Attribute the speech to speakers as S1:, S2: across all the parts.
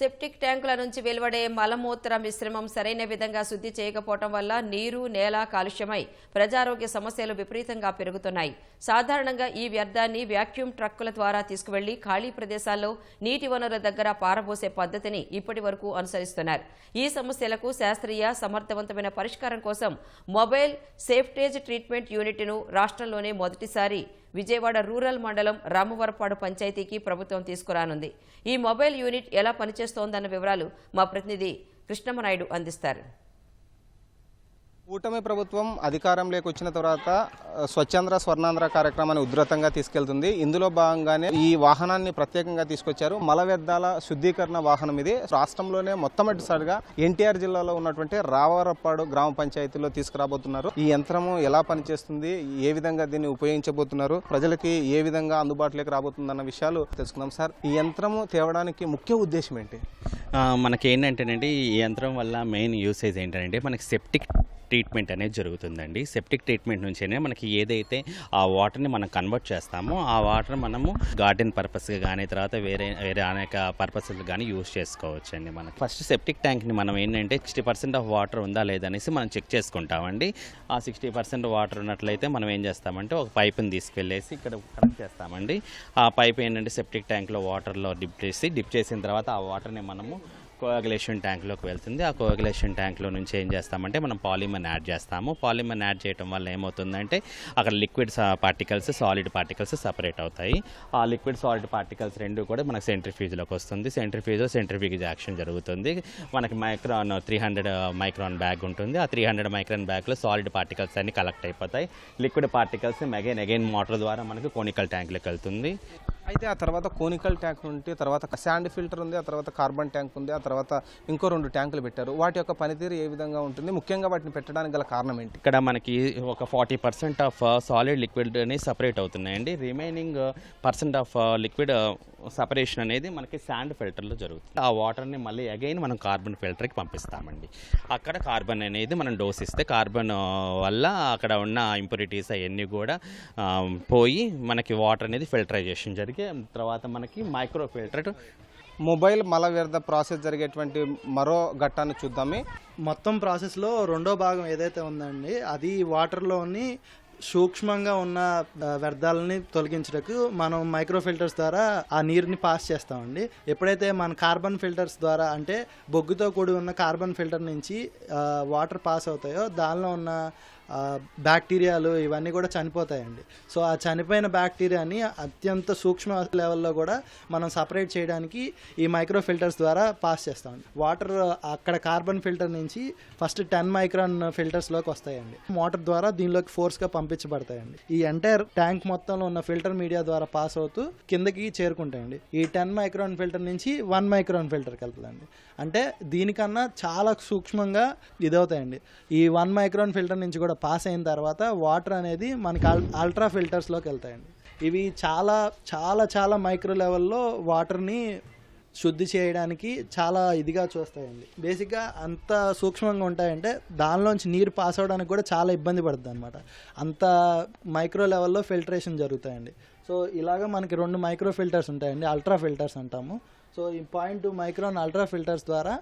S1: Septic ట్యాంకుల నుంచి వెలువడే మలమూత్ర మిశ్రమం సరైన విధంగా శుద్ధి చేయకపోవటం వల్ల నీరు నేల కాలుష్యమై ప్రజారోగ్య సమస్యలు విపరీతంగా పెరుగుతున్నాయి. సాధారణంగా ఈ వ్యర్థాన్ని వ్యాక్యూమ్ ట్రక్కుల ద్వారా తీసుకువెళ్ళి ఖాళీ ప్రదేశాల్లో నీటి వనరుల దగ్గర పారబోసే పద్ధతిని ఇప్పటి వరకు అనుసరిస్తున్నారు. ఈ సమస్యలకు శాస్త్రీయ సమర్థవంతమైన పరిష్కారం కోసం మొబైల్ సేఫ్టేజ్ ట్రీట్మెంట్ యూనిట్ను రాష్ట్రంలోనే మొదటిసారి విజయవాడ రూరల్ మండలం రామవరపాడు పంచాయతీకి ప్రభుత్వం తీసుకురానుంది. ఈ మొబైల్ యూనిట్ ఎలా పనిచేస్తోందన్న వివరాలు మా ప్రతినిధి కృష్ణమనాయుడు అందిస్తారు.
S2: కూటమి ప్రభుత్వం అధికారంలోకి వచ్చిన తర్వాత ఆ, స్వచ్ఛాంధ్ర స్వర్ణాంధ్ర కార్యక్రమాన్ని ఉధృతంగా తీసుకెళ్తుంది. ఇందులో భాగంగానే ఈ వాహనాన్ని ప్రత్యేకంగా తీసుకొచ్చారు. మల వ్యర్థాల శుద్ధీకరణ వాహనం ఇది. రాష్ట్రంలోనే మొట్టమొదటిసారిగా ఎన్టీఆర్ జిల్లాలో ఉన్నటువంటి రావరప్పాడు గ్రామ పంచాయతీలో తీసుకురాబోతున్నారు. ఈ యంత్రము ఎలా పనిచేస్తుంది? ఏ విధంగా దీన్ని ఉపయోగించబోతున్నారు? ప్రజలకి ఏ విధంగా అందుబాటులోకి రాబోతుందన్న విషయాలు తెలుసుకుందాం సార్. ఈ యంత్రము తేవడానికి ముఖ్య ఉద్దేశం ఏంటి?
S3: ఆ, మనకి ఏంటంటేనండి ఈ యంత్రం వల్ల మెయిన్ యూసేజ్ ఏంటంటే మనకి సెప్టిక్ ట్రీట్మెంట్ అనేది జరుగుతుందండి. సెప్టిక్ ట్రీట్మెంట్ నుంచే మనకి ఏదైతే ఆ వాటర్ని మనం కన్వర్ట్ చేస్తామో ఆ వాటర్ మనము గార్డెన్ పర్పస్గా కానీ తర్వాత వేరే వేరే అనేక పర్పస్లు కానీ యూస్ చేసుకోవచ్చు అండి మనకి. ఫస్ట్ సెప్టిక్ ట్యాంక్ని మనం ఏంటంటే సిక్స్టీ పర్సెంట్ ఆఫ్ వాటర్ ఉందా లేదనేసి మనం చెక్ చేసుకుంటామండి. ఆ సిక్స్టీ పర్సెంట్ వాటర్ ఉన్నట్లయితే మనం ఏం చేస్తామంటే ఒక పైప్ని తీసుకెళ్ళేసి ఇక్కడ కనెక్ట్ చేస్తామండి. ఆ పైప్ ఏంటంటే సెప్టిక్ ట్యాంక్లో వాటర్లో డిప్ చేసి డిప్ చేసిన తర్వాత ఆ వాటర్ని మనము కోయాగులేషన్ ట్యాంక్లోకి వెళ్తుంది. ఆ కోయాగులేషన్ ట్యాంక్లో నుంచి ఏం చేస్తామంటే మనం పాలిమర్ యాడ్ చేస్తాము. పాలిమర్ యాడ్ చేయడం వల్ల ఏమవుతుందంటే అక్కడ liquid particles solid particles separate అవుతాయి. ఆ లిక్విడ్ సాలిడ్ పార్టికల్స్ రెండు కూడా మనకి సెంట్రిఫ్యూజ్లోకి వస్తుంది. సెంట్రిఫ్యూజ్ సెంట్రిఫ్యూజ్ యాక్షన్ జరుగుతుంది. మనకి micron three hundred micron bag ఉంటుంది. ఆ త్రీ హండ్రెడ్ మైక్రాన్ బ్యాగ్లో సాలిడ్ పార్టికల్స్ అన్ని కలెక్ట్ అయిపోతాయి. Liquid particles again again motor ద్వారా మనకి కోనికల్ ట్యాంక్లోకి వెళ్తుంది.
S2: అయితే ఆ తర్వాత కోనికల్ ట్యాంక్ ఉంటే తర్వాత శాండ్ ఫిల్టర్ ఉంది ఆ తర్వాత కార్బన్ ట్యాంక్ ఉంది ఆ తర్వాత ఇంకో రెండు ట్యాంకులు పెట్టారు. వాటి యొక్క పనితీరు ఏ విధంగా ఉంటుంది? ముఖ్యంగా వాటిని పెట్టడానికి గల కారణం ఏంటి?
S3: ఇక్కడ మనకి ఒక forty percent of solid liquid అనేది సపరేట్ అవుతున్నాయండి. Remaining percent of liquid separation అనేది మనకి శాండ్ ఫిల్టర్లో జరుగుతుంది. ఆ వాటర్ని మళ్ళీ అగైన్ మనం కార్బన్ ఫిల్టర్కి పంపిస్తామండి. అక్కడ కార్బన్ అనేది మనం డోస్ ఇస్తే కార్బన్ uh, వల్ల అక్కడ ఉన్న ఇంప్యూరిటీస్ అవన్నీ కూడా um, పోయి మనకి వాటర్ అనేది ఫిల్టరైజేషన్ జరిగి తర్వాత మనకి మైక్రో ఫిల్టర్
S2: మొబైల్ మల వ్యర్థ ప్రాసెస్ జరిగేటువంటి మరో ఘట్టాన్ని చూద్దామే.
S4: మొత్తం ప్రాసెస్లో రెండో భాగం ఏదైతే ఉందండి అది వాటర్లోని సూక్ష్మంగా ఉన్న వ్యర్థాలని తొలగించడానికి మనం మైక్రో ఫిల్టర్స్ ద్వారా ఆ నీరుని పాస్ చేస్తామండి. ఎప్పుడైతే మన కార్బన్ ఫిల్టర్స్ ద్వారా అంటే బొగ్గుతో కూడి ఉన్న కార్బన్ ఫిల్టర్ నుంచి వాటర్ పాస్ అవుతాయో దానిలో ఉన్న బ్యాక్టీరియాలు ఇవన్నీ కూడా చనిపోతాయండి. సో ఆ చనిపోయిన బ్యాక్టీరియాని అత్యంత సూక్ష్మ లెవెల్లో కూడా మనం సపరేట్ చేయడానికి ఈ మైక్రో ఫిల్టర్స్ ద్వారా పాస్ చేస్తామండి. వాటర్ అక్కడ కార్బన్ ఫిల్టర్ నుంచి ఫస్ట్ టెన్ మైక్రాన్ ఫిల్టర్స్లోకి వస్తాయండి. మోటార్ ద్వారా దీనిలోకి ఫోర్స్గా పంపించబడతాయండి. ఈ ఎంటైర్ ట్యాంక్ మొత్తంలో ఉన్న ఫిల్టర్ మీడియా ద్వారా పాస్ అవుతూ కిందకి చేరుకుంటాయండి. ఈ టెన్ మైక్రాన్ ఫిల్టర్ నుంచి వన్ మైక్రాన్ ఫిల్టర్కి వెళ్తుందండి అంటే దీనికన్నా చాలా సూక్ష్మంగా ఇదవుతాయండి. ఈ వన్ మైక్రాన్ ఫిల్టర్ నుంచి కూడా పాస్ అయిన తర్వాత వాటర్ అనేది మనకి అల్ అల్ట్రా ఫిల్టర్స్లోకి వెళ్తాయండి. ఇవి చాలా చాలా చాలా మైక్రో లెవెల్లో వాటర్ని శుద్ధి చేయడానికి చాలా ఇదిగా చూస్తాయండి. బేసిక్గా అంత సూక్ష్మంగా ఉంటాయంటే దానిలోంచి నీరు పాస్ అవడానికి కూడా చాలా ఇబ్బంది పడుతుంది అనమాట అంత మైక్రో లెవెల్లో ఫిల్టరేషన్ జరుగుతాయండి. సో ఇలాగ మనకి రెండు మైక్రో ఫిల్టర్స్ ఉంటాయండి అల్ట్రా ఫిల్టర్స్ అంటాము. సో ఈ point two micron ultra filters ద్వారా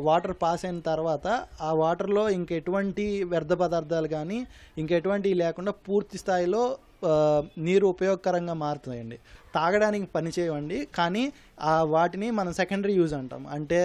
S4: వాటర్ పాస్ అయిన తర్వాత ఆ వాటర్లో ఇంకెటువంటి వ్యర్థ పదార్థాలు కానీ ఇంకెటువంటివి లేకుండా పూర్తి స్థాయిలో నీరు ఉపయోగకరంగా మారుతుందండి తాగడానికి పని చేయవండి కానీ ఆ వాటిని మనం సెకండరీ యూజ్ అంటాం. అంటే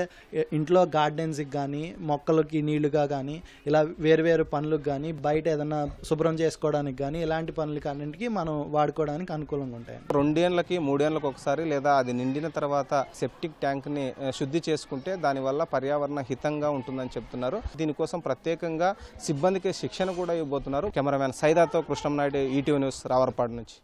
S4: ఇంట్లో గార్డెన్స్కి కానీ మొక్కలకి నీళ్ళుగా కానీ ఇలా వేరు వేరు పనులకు కానీ బయట ఏదైనా శుభ్రం చేసుకోవడానికి కానీ ఇలాంటి పనులకి అన్నింటికి మనం వాడుకోవడానికి అనుకూలంగా ఉంటాయి.
S2: రెండేళ్ళకి మూడేళ్ళకు ఒకసారి లేదా అది నిండిన తర్వాత సెప్టిక్ ట్యాంక్ని శుద్ధి చేసుకుంటే దానివల్ల పర్యావరణ హితంగా ఉంటుందని చెప్తున్నారు. దీనికోసం ప్రత్యేకంగా సిబ్బందికి శిక్షణ కూడా ఇవ్వబోతున్నారు. కెమెరామ్యాన్ సైదాతో కృష్ణం నాయుడు ఈటీవీ న్యూస్ రావరపాడు నుంచి.